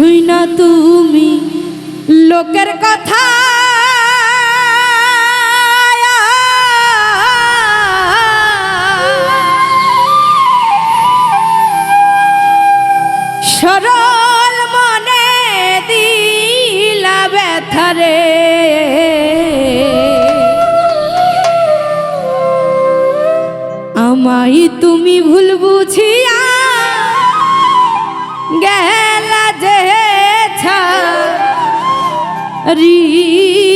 বুঝুই না তুমি লোকের কথা। সরল মনে দিলা ব্যথারে আমাই তুমি ভুল री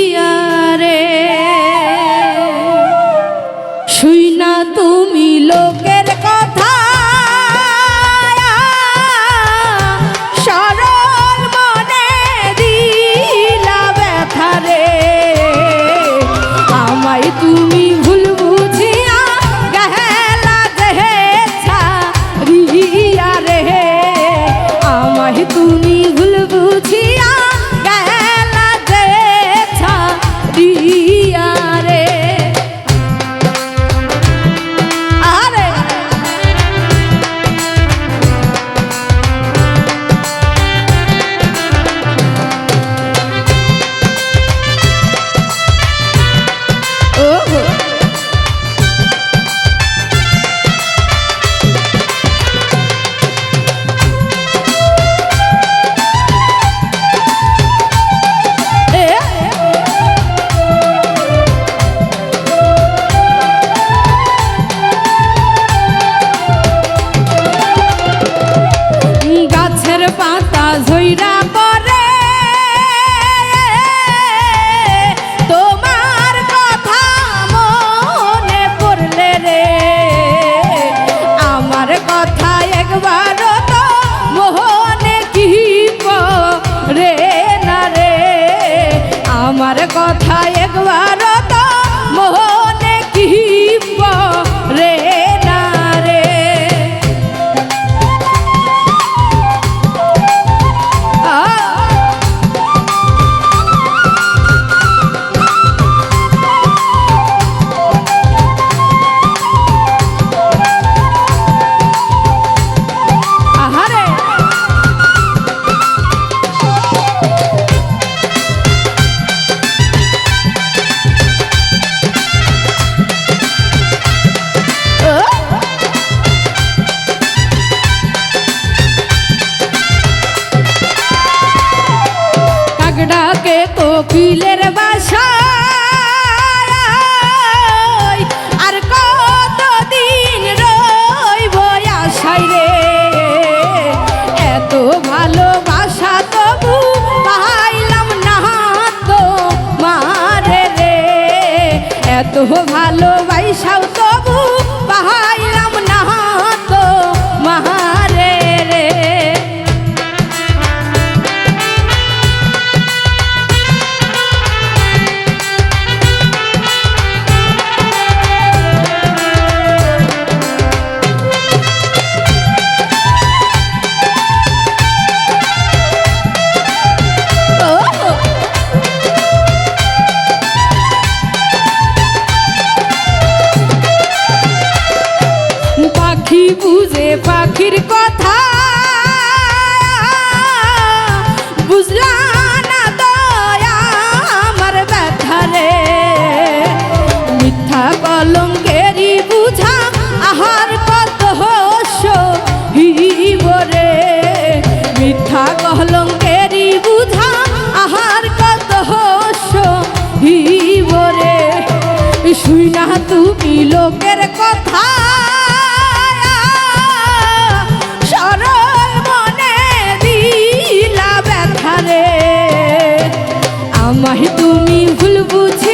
সাউ তবু পাহাড় কলঙ্গেরি বুঝা আহার কত হস হিবরে মিঠা কলঙ্কেরি বুঝা আহার কত হস হিবরে শুই না তুমি লোকের কথা। আমায় তুমি ভুল বুঝে